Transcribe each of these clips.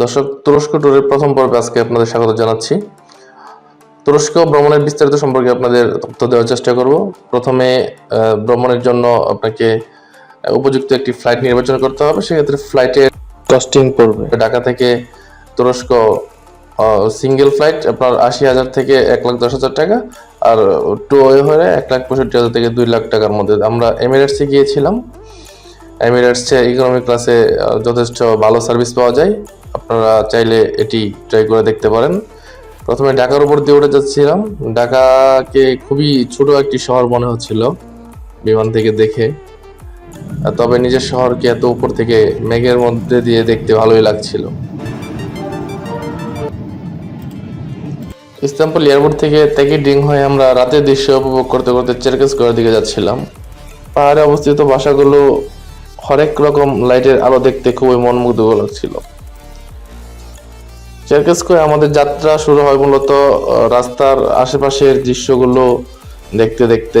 দর্শক তুরস্ক ট্যুরের প্রথম পর্বে আজকে আপনাদের স্বাগত জানাচ্ছি। তুরস্ক ভ্রমণের বিস্তারিত সম্পর্কে আপনাদের তথ্য দেওয়ার চেষ্টা করব। প্রথমে ভ্রমণের জন্য আপনাকে উপযুক্ত একটি ফ্লাইট নির্বাচন করতে হবে। সেক্ষেত্রে ফ্লাইটের কস্টিং পড়বে ঢাকা থেকে তুরস্ক সিঙ্গেল ফ্লাইট আপনার আশি হাজার থেকে এক লাখ দশ হাজার টাকা আর টু ওয়ে হয়ে এক লাখ পঁয়ষট্টি হাজার থেকে দুই লাখ টাকার মধ্যে। আমরা এমিরেটসে গিয়েছিলাম। এমিরেটসে ইকোনমি ক্লাসে যথেষ্ট ভালো সার্ভিস পাওয়া যায়। আপনারা চাইলে এটি ট্রাই করে দেখতে পারেন। প্রথমে ঢাকার উপর দিয়ে উঠে যাচ্ছিলাম। ঢাকাকে খুবই ছোট একটি শহর মনে হচ্ছিল, বিমান থেকে দেখে। তবে নিজের শহরকে এত উপর থেকে মেঘের মধ্যে দিয়ে দেখতে ভালোই লাগছিল। ইস্তাম্বুল এয়ারপোর্ট থেকে তেকি ডিং হয়ে আমরা রাতের দৃশ্য উপভোগ করতে করতে চেরকেস করার দিকে যাচ্ছিলাম। পাহাড়ে অবস্থিত বাসাগুলো হরেক রকম লাইটের আলো দেখতে খুবই মনমুগ্ধকর লাগছিল। চেরকেস্কোয় আমাদের যাত্রা শুরু হয় মূলত রাস্তার আশেপাশের দৃশ্যগুলো দেখতে দেখতে।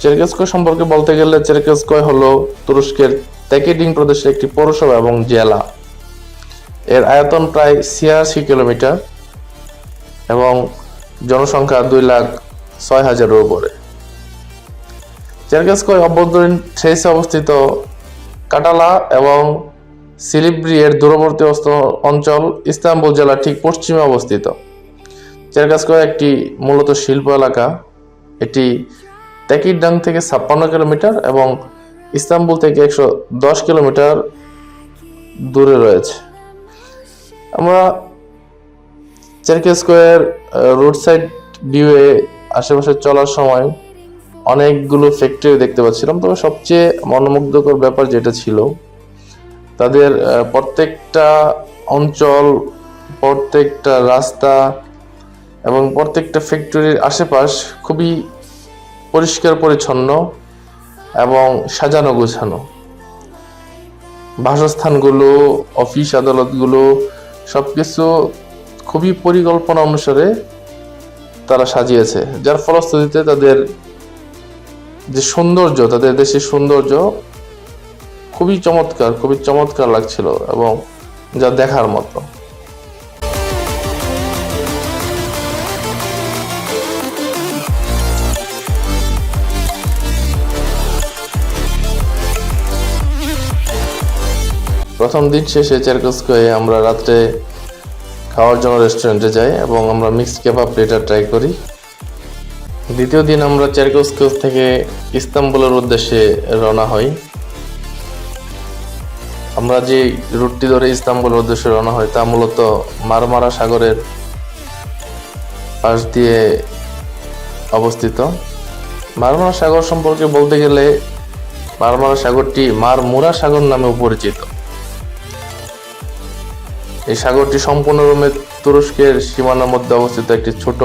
চেরকেস্কো সম্পর্কে বলতে গেলে চেরকেস্কয় হলো তুরস্কের তেকেডিং প্রদেশের একটি পৌরসভা এবং জেলা। এর আয়তন প্রায় ছিয়াশি কিলোমিটার এবং জনসংখ্যা দুই লাখ ছয় হাজারের উপরে। চেরকেস্কয় অভ্যন্তরীণ থ্রেসে অবস্থিত কাটালা এবং সিলিব্রি এর দূরবর্তী অঞ্চল ইস্তাম্বুল জেলার ঠিক পশ্চিমে অবস্থিত। চেরকাস্কয় একটি মূলত শিল্প এলাকা। এটি তেকিরডাং থেকে ছাপ্পান্ন কিলোমিটার এবং ইস্তাম্বুল থেকে একশো দশ কিলোমিটার দূরে রয়েছে। আমরা চেরকেস্কোয়ের রোড সাইড ভিউয়ে আশেপাশে চলার সময় অনেকগুলো ফ্যাক্টরি দেখতে পাচ্ছিলাম। তবে সবচেয়ে মনোমুগ্ধকর ব্যাপার যেটা ছিল তাদের প্রত্যেকটা অঞ্চল, প্রত্যেকটা রাস্তা এবং প্রত্যেকটা ফ্যাক্টরির আশেপাশ খুবই পরিষ্কার পরিচ্ছন্ন এবং সাজানো গোছানো। বাসস্থানগুলো, অফিস আদালতগুলো সব কিছু খুবই পরিকল্পনা অনুসারে তারা সাজিয়েছে, যার ফলশ্রুতিতে তাদের যে সৌন্দর্য, তাদের দেশের সৌন্দর্য খুবই চমৎকার খুবই চমৎকার লাগছিল এবং যা দেখার মতো। প্রথম দিন শেষে চেরকস্কোয়ে আমরা রাত্রে খাওয়ার জন্য রেস্টুরেন্টে যাই এবং আমরা মিক্সড কেবাব প্লেটার ট্রাই করি। দ্বিতীয় দিন আমরা চেরকস্কো থেকে ইস্তাম্বুলের উদ্দেশ্যে রওনা হই। আমরা যে রুটটি ধরে ইস্তাম্বুলের উদ্দেশ্যে রওনা হয়, তা মূলত মারমারা সাগরের পাশ দিয়ে অবস্থিত। মারমারা সাগর সম্পর্কে বলতে গেলে মারমারা সাগরটি মারমুরা সাগর নামেও পরিচিত। এই সাগরটি সম্পূর্ণরূপে তুরস্কের সীমানার মধ্যে অবস্থিত একটি ছোট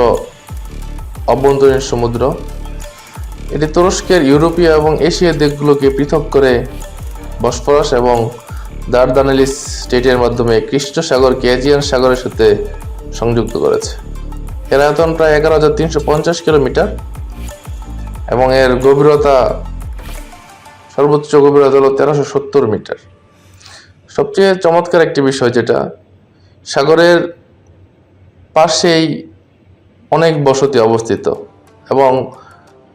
অভ্যন্তরীণ সমুদ্র। এটি তুরস্কের ইউরোপীয় এবং এশিয়ার দেশগুলোকে পৃথক করে বসফরাস এবং দারদানালিস স্টেটের মাধ্যমে কৃষ্ণ সাগর এজিয়ান সাগরের সাথে সংযুক্ত করেছে। এর আয়তন প্রায় এগারো হাজার তিনশো পঞ্চাশ কিলোমিটার এবং এর গভীরতা, সর্বোচ্চ গভীরতা হলো তেরোশো সত্তর মিটার। সবচেয়ে চমৎকার একটি বিষয় যেটা, সাগরের পাশেই অনেক বসতি অবস্থিত এবং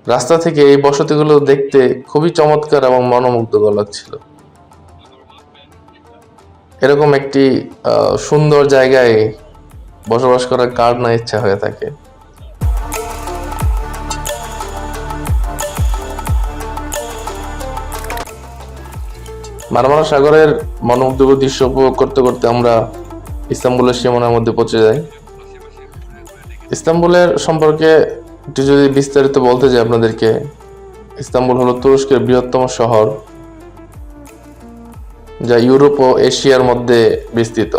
রাস্তা থেকে এই বসতিগুলো দেখতে খুবই চমৎকার এবং মনোমুগ্ধকর লাগছিল। এরকম একটি সুন্দর জায়গায় বসবাস করার কার না ইচ্ছা হয়ে থাকে। মারমারা সাগরের মনোমুগ্ধকর দৃশ্য উপভোগ করতে করতে আমরা ইস্তাম্বুলের সীমানার মধ্যে পৌঁছে যাই। ইস্তাম্বুলের সম্পর্কে একটু যদি বিস্তারিত বলতে যাই আপনাদেরকে, ইস্তাম্বুল হলো তুরস্কের বৃহত্তম শহর। যা ইউরোপ ও এশিয়ার মধ্যে বিস্তৃত।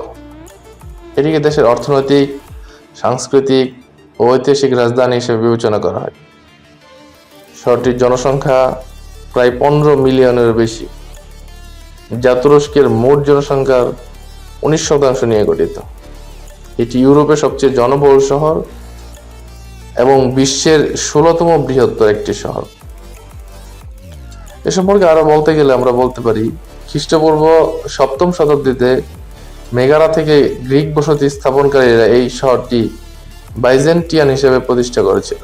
এটিকে দেশের অর্থনৈতিক, সাংস্কৃতিক ও ঐতিহাসিক রাজধানী হিসেবে বিবেচনা করা হয়। শহরটির জনসংখ্যা প্রায় পনেরো মিলিয়নের বেশি। যা তুরস্কের মোট জনসংখ্যার উনিশ শতাংশ নিয়ে গঠিত। এটি ইউরোপের সবচেয়ে জনবহুল শহর এবং বিশ্বের ষোলোতম বৃহত্তর একটি শহর। এ সম্পর্কে আরও বলতে গেলে আমরা বলতে পারি, খ্রিস্টপূর্ব সপ্তম শতাব্দীতে মেগারা থেকে গ্রিক বসতি স্থাপনকারীরা এই শহরটি বাইজেন্টিয়ান হিসেবে প্রতিষ্ঠা করেছিল।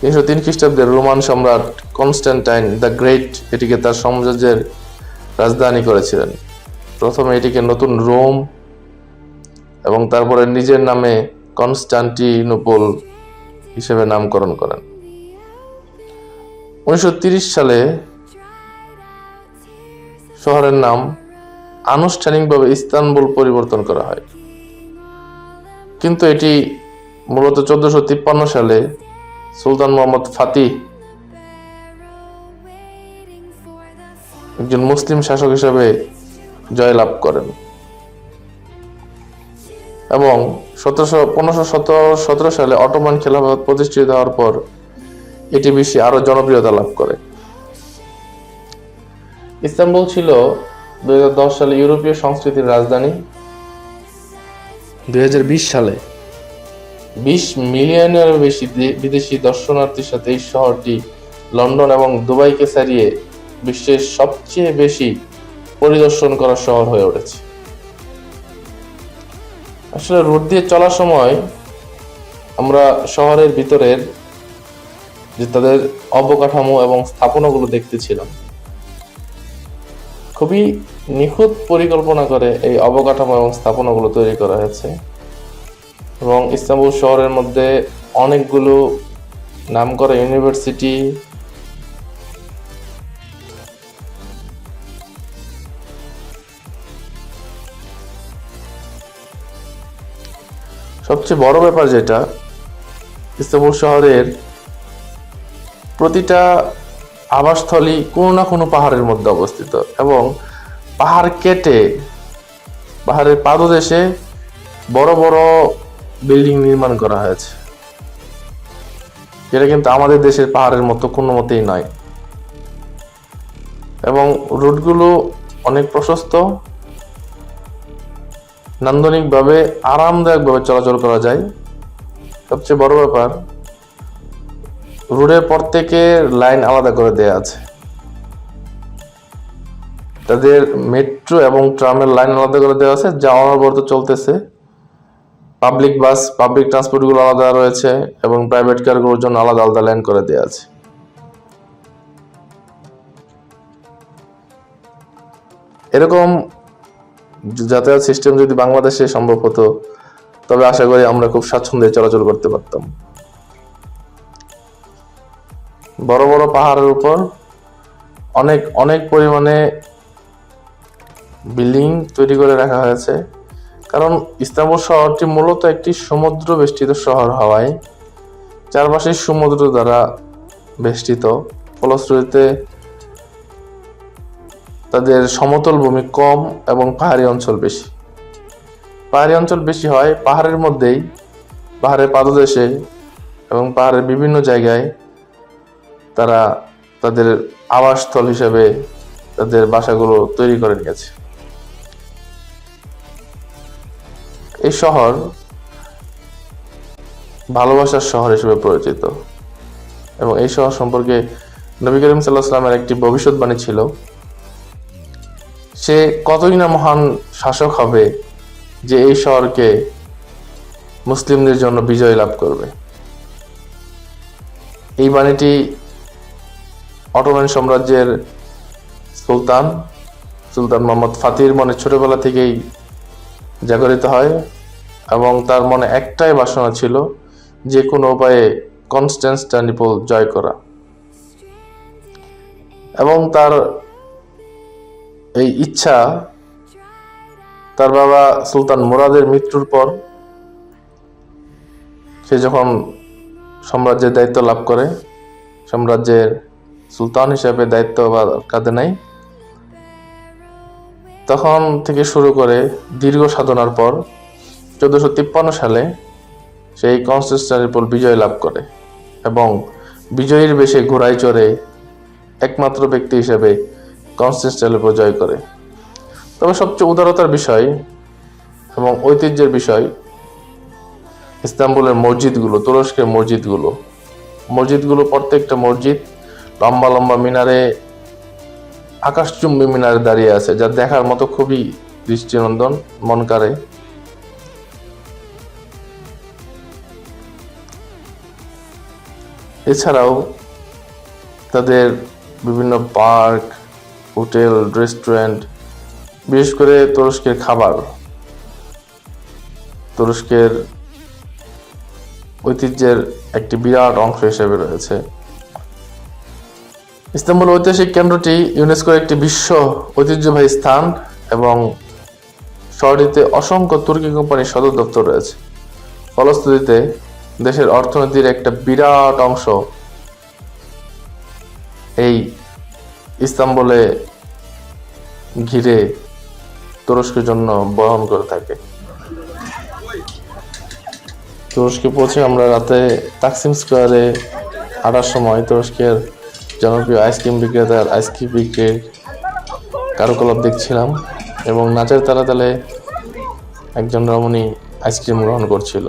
তিনশো তিন খ্রিস্টাব্দের রোমান সম্রাট কনস্ট্যান্টাইন দ্য গ্রেট এটিকে তার সাম্রাজ্যের রাজধানী করেছিলেন। প্রথমে এটিকে নতুন রোম এবং তারপরে নিজের নামে কনস্টান্টিনোপল হিসেবে নামকরণ করেন। উনিশশো সালে শহরের নাম আনুষ্ঠানিকভাবে ইস্তানবুল পরিবর্তন করা হয়। কিন্তু এটি মূলত চোদ্দশো তিপ্পান্ন সালে সুলতান মোহাম্মদ ফাতিহ একজন মুসলিম শাসক হিসেবে জয়লাভ করেন এবং সতেরোশো পনেরোশো সতেরো সতেরো সালে অটোমান খেলাফত প্রতিষ্ঠিত হওয়ার পর এটি বিশ্বে আরও জনপ্রিয়তা লাভ করে। ইস্তাম্বুল ছিল দু হাজার দশ সালে ইউরোপীয় সংস্কৃতির রাজধানী। দুই হাজার বিশ সালে। বিশ মিলিয়নের বেশি বিদেশি দর্শনার্থীর সাথে এই শহরটি লন্ডন এবং দুবাইকে ছাড়িয়ে বিশ্বের সবচেয়ে বেশি পরিদর্শন করা শহর হয়ে উঠেছে। আসলে রোড দিয়ে চলার সময় আমরা শহরের ভিতরের যে তাদের অবকাঠামো এবং স্থাপনাগুলো দেখতেছিলাম খুবই নিখুঁত পরিকল্পনা করে এই অবকাঠামো এবং স্থাপনাগুলো তৈরি করা হয়েছে। এবং ইস্তাম্বুল শহরের মধ্যে অনেকগুলো নাম নামকরা ইউনিভার্সিটি, সবচেয়ে বড় ব্যাপার যেটা, ইস্তাম্বুল শহরের প্রতিটা আবাসস্থলী কোনো না কোনো পাহাড়ের মধ্যে অবস্থিত এবং পাহাড় কেটে পাহাড়ের পাদদেশে বড় বড় বিল্ডিং নির্মাণ করা হয়েছে। যেটা কিন্তু আমাদের দেশের পাহাড়ের মতো কোনো মতেই নয়। এবং রুটগুলো অনেক প্রশস্ত। নান্দনিকভাবে, আরামদায়কভাবে চলাচল করা যায়। সবচেয়ে বড় ব্যাপার রোডের প্রত্যেকের লাইন আলাদা করে দেয়া আছে। তাদের মেট্রো এবং ট্রামের লাইন আলাদা করে দেওয়া আছে, যা অনবরত চলতেছে। পাবলিক বাস পাবলিক ট্রান্সপোর্টগুলো আলাদা রয়েছে এবং প্রাইভেট কারগুলোর জন্য আলাদা আলাদা লাইন করে দেওয়া আছে। এরকম যাতায়াত সিস্টেম যদি বাংলাদেশে সম্ভব হতো, তবে আশা করি আমরা খুব স্বাচ্ছন্দ্যে চলাচল করতে পারতাম। বড় বড় পাহাড়ের উপর অনেক অনেক পরিমাণে বিল্ডিং তৈরি করে রাখা হয়েছে। কারণ ইস্তাম্বুল শহরটি মূলত একটি সমুদ্র বেষ্টিত শহর হওয়ায় চারপাশে সমুদ্র দ্বারা বেষ্টিত। ফলশ্রুতিতে তাদের সমতল ভূমি কম এবং পাহাড়ি অঞ্চল বেশি। পাহাড়ি অঞ্চল বেশি হয় পাহাড়ের মধ্যেই, পাহাড়ের পাদদেশে এবং পাহাড়ের বিভিন্ন জায়গায় তারা তাদের আবাসস্থল হিসেবে তাদের বাসাগুলো তৈরি করে নিয়েছে। এই শহর ভালোবাসার শহর হিসেবে পরিচিত এবং এই শহর সম্পর্কে নবী করিম সাল্লাহ সাল্লামের একটি ভবিষ্যৎবাণী ছিল, সে কতই না মহান শাসক হবে যে এই শহরকে মুসলিমদের জন্য বিজয় লাভ করবে। এই বাণীটি অটোম্যান সাম্রাজ্যের সুলতান সুলতান মোহাম্মদ ফাতির মনে ছোটবেলা থেকেই জাগরিত হয় এবং তার মনে একটাই বাসনা ছিল যে কোনো উপায়ে কনস্ট্যান্সটানিপল জয় করা। এবং তার এই ইচ্ছা, তার বাবা সুলতান মুরাদের মৃত্যুর পর সে যখন সাম্রাজ্যের দায়িত্ব লাভ করে, সাম্রাজ্যের সুলতান হিসেবে দায়িত্ব কাঁধে নেয় তখন থেকে শুরু করে দীর্ঘ সাধনার পর চোদ্দশো তিপ্পান্ন সালে সেই কনস্টান্টিনোপল বিজয় লাভ করে এবং বিজয়ীর বেশে ঘোড়ায় চড়ে একমাত্র ব্যক্তি হিসেবে কনস্টান্টিনোপল জয় করে। তবে সবচেয়ে উদারতার বিষয় এবং ঐতিহ্যের বিষয় ইস্তাম্বুলের মসজিদগুলো, তুরস্কের মসজিদগুলো। মসজিদগুলো প্রত্যেকটা মসজিদ লম্বা লম্বা মিনারে, আকাশচুম্বী মিনারে দাঁড়িয়ে আছে, যা দেখার মতো খুবই দৃষ্টিনন্দন, মন কাড়ে। এছাড়াও তাদের বিভিন্ন পার্ক, হোটেল, রেস্টুরেন্ট, বিশেষ করে তুরস্কের খাবার। তুরস্কের ঐতিহ্যের একটি বিরাট অংশ হিসেবে রয়েছে। ইস্তাম্বুল ঐতিহাসিক কেন্দ্রটি ইউনেস্কোর একটি বিশ্ব ঐতিহ্যবাহী স্থান এবং শহরটিতে অসংখ্য তুর্কি কোম্পানির সদর দপ্তর রয়েছে। ফলশ্রুতিতে দেশের অর্থনীতির একটা বিরাট অংশ এই ইস্তাম্বুলে ঘিরে তুরস্কের জন্য বহন করে থাকে। তুরস্কে পৌঁছে আমরা রাতে তাকসিম স্কোয়ারে হাঁটার সময় তুরস্কের জনপ্রিয় আইসক্রিম বিক্রেতার আইসক্রিম বিক্রির কারুকলাপ দেখছিলাম এবং নাচের তালা তালে একজন রমণী আইসক্রিম গ্রহণ করছিল।